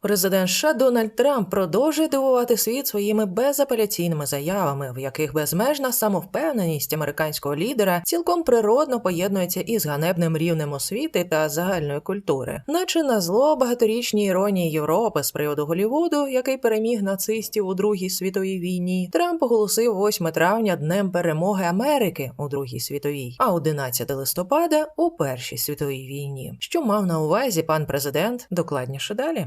Президент США Дональд Трамп продовжує дивувати світ своїми безапеляційними заявами, в яких безмежна самовпевненість американського лідера цілком природно поєднується із ганебним рівнем освіти та загальної культури, наче на зло багаторічній іронії Європи з приводу Голівуду, який переміг нацистів у Другій світовій війні. Трамп оголосив 8 травня днем перемоги Америки у Другій світовій, а 11 листопада у Першій світовій війні. Що мав на увазі пан президент докладніше далі.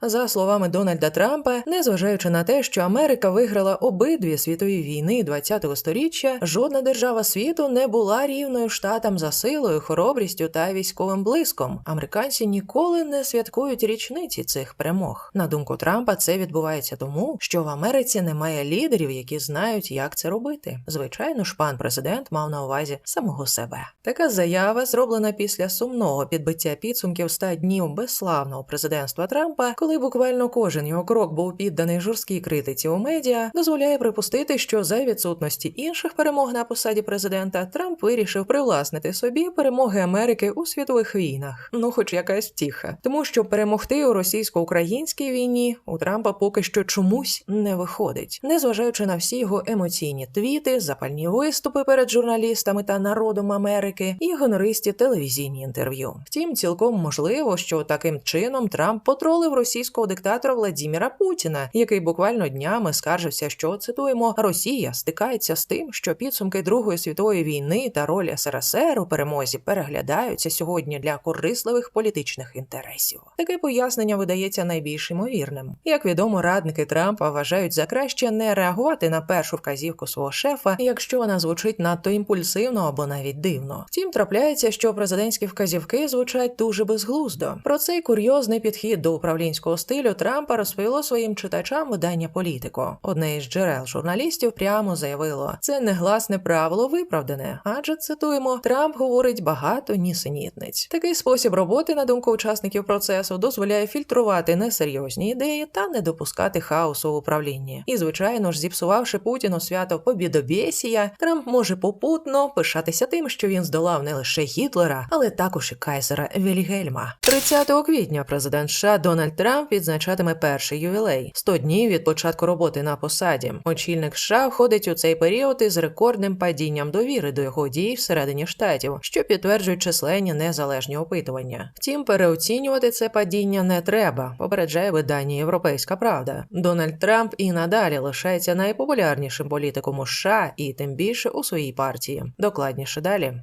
За словами Дональда Трампа, незважаючи на те, що Америка виграла обидві світові війни ХХ століття, жодна держава світу не була рівною штатам за силою, хоробрістю та військовим блиском. Американці ніколи не святкують річниці цих перемог. На думку Трампа, це відбувається тому, що в Америці немає лідерів, які знають, як це робити. Звичайно ж, пан президент мав на увазі самого себе. Така заява зроблена після сумного підбиття підсумків 100 днів безславного президентства Трампа коли буквально кожен його крок був підданий жорсткій критиці у медіа, дозволяє припустити, що за відсутності інших перемог на посаді президента Трамп вирішив привласнити собі перемоги Америки у світових війнах. Ну, хоч якась втіха, тому що перемогти у російсько-українській війні у Трампа поки що чомусь не виходить, незважаючи на всі його емоційні твіти, запальні виступи перед журналістами та народом Америки і гонористі телевізійні інтерв'ю. Втім, цілком можливо, що таким чином Трамп потролив російську російського диктатора Владіміра Путіна, який буквально днями скаржився, що цитуємо Росія стикається з тим, що підсумки Другої світової війни та роль СРСР у перемозі переглядаються сьогодні для корисливих політичних інтересів. Таке пояснення видається найбільш ймовірним. Як відомо, радники Трампа вважають за краще не реагувати на першу вказівку свого шефа, якщо вона звучить надто імпульсивно або навіть дивно. Втім, трапляється, що президентські вказівки звучать дуже безглуздо. Про цей курйозний підхід до управлінського стилю Трампа розповіло своїм читачам видання політико. Одне із джерел журналістів прямо заявило, це негласне правило виправдане, адже цитуємо, Трамп говорить багато нісенітниць. Такий спосіб роботи, на думку учасників процесу, дозволяє фільтрувати несерйозні ідеї та не допускати хаосу в управлінні. І, звичайно ж, зіпсувавши Путіну свято побідобєсія, Трамп може попутно пишатися тим, що він здолав не лише Гітлера, але також і кайзера Вільгельма. 30 квітня президент США Дональд Трамп відзначатиме перший ювілей 100 днів від початку роботи на посаді. Очільник США входить у цей період із рекордним падінням довіри до його дій всередині штатів, що підтверджують численні незалежні опитування. Втім, переоцінювати це падіння не треба. Попереджає видання Європейська Правда. Дональд Трамп і надалі лишається найпопулярнішим політиком у США і тим більше у своїй партії. Докладніше далі.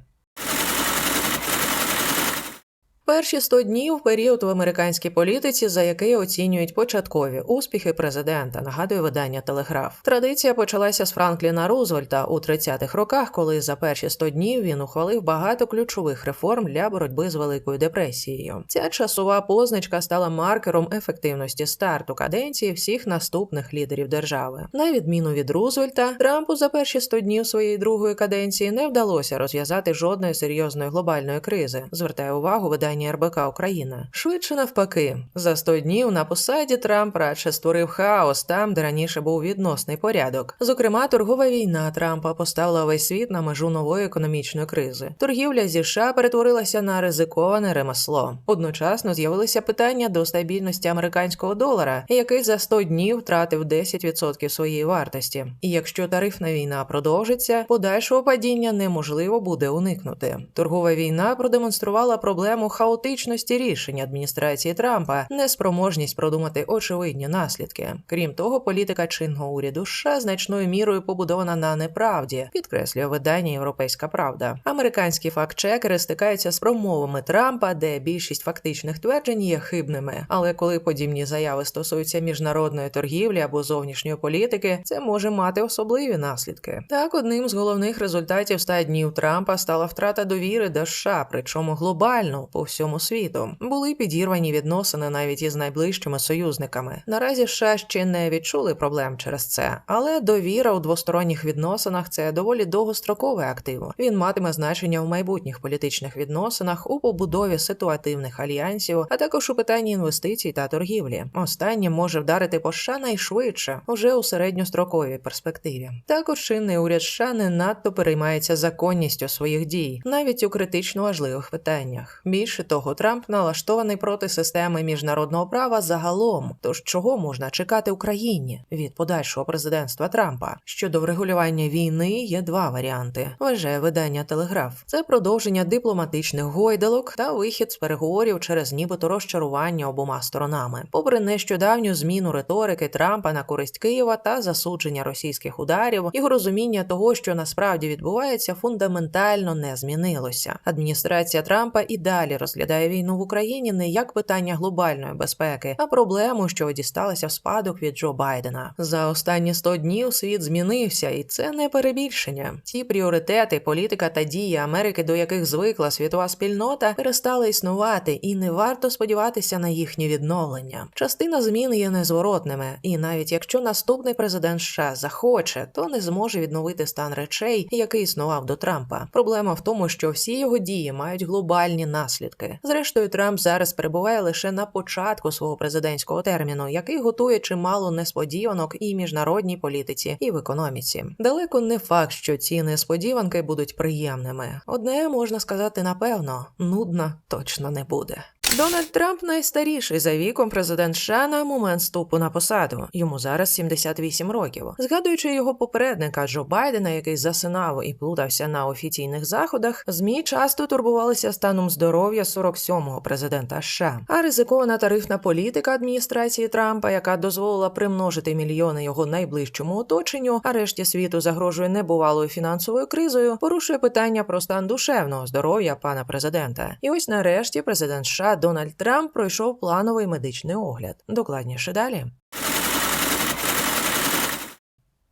Перші 100 днів період в американській політиці, за який оцінюють початкові успіхи президента, нагадує видання Телеграф. Традиція почалася з Франкліна Рузвельта у 30-х роках, коли за перші 100 днів він ухвалив багато ключових реформ для боротьби з великою депресією. Ця часова позначка стала маркером ефективності старту каденції всіх наступних лідерів держави. На відміну від Рузвельта, Трампу за перші 100 днів своєї другої каденції не вдалося розв'язати жодної серйозної глобальної кризи. Звертає увагу видання видання РБК Україна. Швидше навпаки, за 100 днів на посаді Трамп радше створив хаос там, де раніше був відносний порядок. Зокрема, торгова війна Трампа поставила весь світ на межу нової економічної кризи. Торгівля зі США перетворилася на ризиковане ремесло. Одночасно з'явилися питання до стабільності американського долара, який за 100 днів втратив 10% своєї вартості. І якщо тарифна війна продовжиться, подальшого падіння неможливо буде уникнути. Торгова війна продемонструвала проблему хаосу хаотичності рішень адміністрації Трампа, неспроможність продумати очевидні наслідки. Крім того, політика чинного уряду США значною мірою побудована на неправді, підкреслює видання Європейська Правда. Американські фактчекери стикаються з промовами Трампа, де більшість фактичних тверджень є хибними. Але коли подібні заяви стосуються міжнародної торгівлі або зовнішньої політики, це може мати особливі наслідки. Так, одним з головних результатів 100 днів Трампа стала втрата довіри до США, причому глобально по всьому всьому світу. Були підірвані відносини навіть із найближчими союзниками. Наразі США ще не відчули проблем через це, але довіра у двосторонніх відносинах це доволі довгостроковий актив. Він матиме значення в майбутніх політичних відносинах у побудові ситуативних альянсів, а також у питанні інвестицій та торгівлі. Останнє може вдарити по США найшвидше уже у середньостроковій перспективі. Також чинний уряд США не надто переймається законністю своїх дій, навіть у критично важливих питаннях. Більше того, Трамп налаштований проти системи міжнародного права загалом. Тож чого можна чекати Україні від подальшого президентства Трампа? Щодо врегулювання війни є два варіанти. Вважає видання Телеграф. Це продовження дипломатичних гойдалок та вихід з переговорів через нібито розчарування обома сторонами. Попри нещодавню зміну риторики Трампа на користь Києва та засудження російських ударів, його розуміння того, що насправді відбувається, фундаментально не змінилося. Адміністрація Трампа і далі розглядає війну в Україні не як питання глобальної безпеки, а проблему, що дісталася в спадок від Джо Байдена. За останні 100 днів світ змінився, і це не перебільшення. Ті пріоритети, політика та дії Америки, до яких звикла світова спільнота, перестали існувати, і не варто сподіватися на їхнє відновлення. Частина змін є незворотними, і навіть якщо наступний президент США захоче, то не зможе відновити стан речей, який існував до Трампа. Проблема в тому, що всі його дії мають глобальні наслідки. Зрештою, Трамп зараз перебуває лише на початку свого президентського терміну, який готує чимало несподіванок і міжнародній політиці, і в економіці. Далеко не факт, що ці несподіванки будуть приємними. Одне можна сказати напевно, нудна точно не буде. Дональд Трамп найстаріший за віком президент США на момент вступу на посаду. Йому зараз 78 років. Згадуючи його попередника Джо Байдена, який засинав і плутався на офіційних заходах, змі часто турбувалися станом здоров'я 47-го президента США. А ризикована тарифна політика адміністрації Трампа, яка дозволила примножити мільйони його найближчому оточенню, а решті світу загрожує небувалою фінансовою кризою, порушує питання про стан душевного здоров'я пана президента. І ось нарешті президент США Дональд Трамп пройшов плановий медичний огляд. Докладніше далі.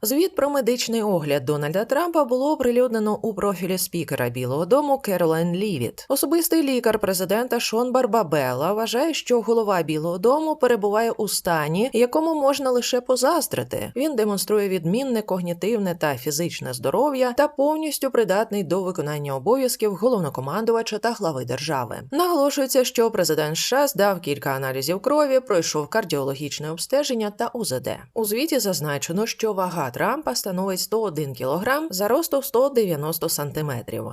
Звіт про медичний огляд Дональда Трампа було оприлюднено у профілі спікера Білого Дому Керолайн Лівіт. Особистий лікар президента Шон Барбабела вважає, що голова Білого Дому перебуває у стані, якому можна лише позаздрити. Він демонструє відмінне когнітивне та фізичне здоров'я та повністю придатний до виконання обов'язків головнокомандувача та глави держави. Наголошується, що президент США здав кілька аналізів крові, пройшов кардіологічне обстеження та УЗД. У звіті зазначено, що вага Трампа становить 101 кг за росту 190 см.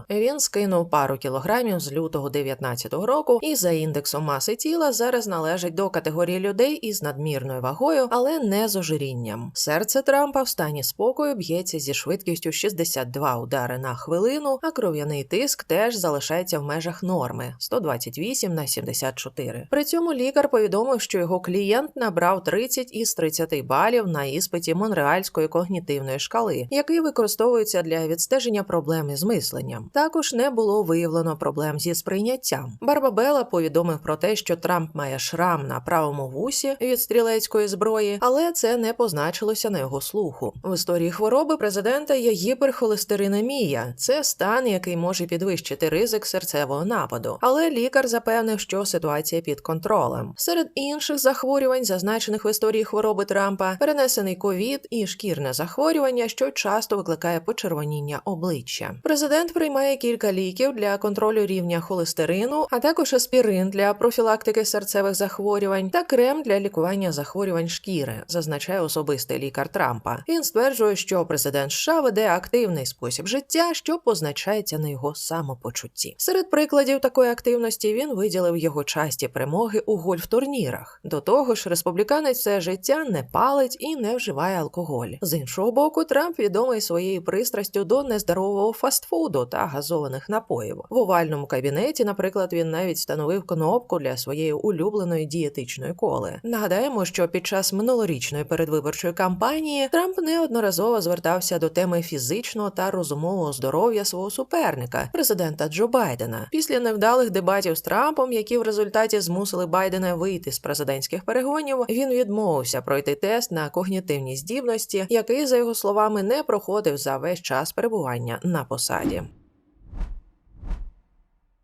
Він скинув пару кілограмів з лютого 19-го року і за індексом маси тіла зараз належить до категорії людей із надмірною вагою, але не з ожирінням. Серце Трампа в стані спокою б'ється зі швидкістю 62 удари на хвилину, а кров'яний тиск теж залишається в межах норми 128 на 74. При цьому лікар повідомив, що його клієнт набрав 30 із 30 балів на іспиті Монреальської когнітивної шкали, який використовується для відстеження проблем із мисленням. Також не було виявлено проблем зі сприйняттям. Барбабела повідомив про те, що Трамп має шрам на правому вусі від стрілецької зброї, але це не позначилося на його слуху. В історії хвороби президента є гіперхолестеринемія. Це стан, який може підвищити ризик серцевого нападу. Але лікар запевнив, що ситуація під контролем. Серед інших захворювань, зазначених в історії хвороби Трампа, перенесений ковід і шкірне захворювання, що часто викликає почервоніння обличчя. Президент приймає кілька ліків для контролю рівня холестерину, а також аспірин для профілактики серцевих захворювань та крем для лікування захворювань шкіри, зазначає особистий лікар Трампа. Він стверджує, що президент США веде активний спосіб життя, що позначається на його самопочутті. Серед прикладів такої активності він виділив його часті перемоги у гольф-турнірах. До того ж, республіканець все життя не палить і не вживає алкоголь. З іншого боку, Трамп відомий своєю пристрастю до нездорового фастфуду та газованих напоїв. В овальному кабінеті, наприклад, він навіть встановив кнопку для своєї улюбленої дієтичної коли. Нагадаємо, що під час минулорічної передвиборчої кампанії Трамп неодноразово звертався до теми фізичного та розумового здоров'я свого суперника, президента Джо Байдена. Після невдалих дебатів з Трампом, які в результаті змусили Байдена вийти з президентських перегонів, він відмовився пройти тест на когнітивні здібності, який, за його словами, не проходив за весь час перебування на посаді.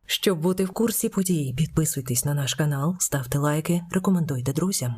Щоб бути в курсі подій, підписуйтесь на наш канал, ставте лайки, рекомендуйте друзям.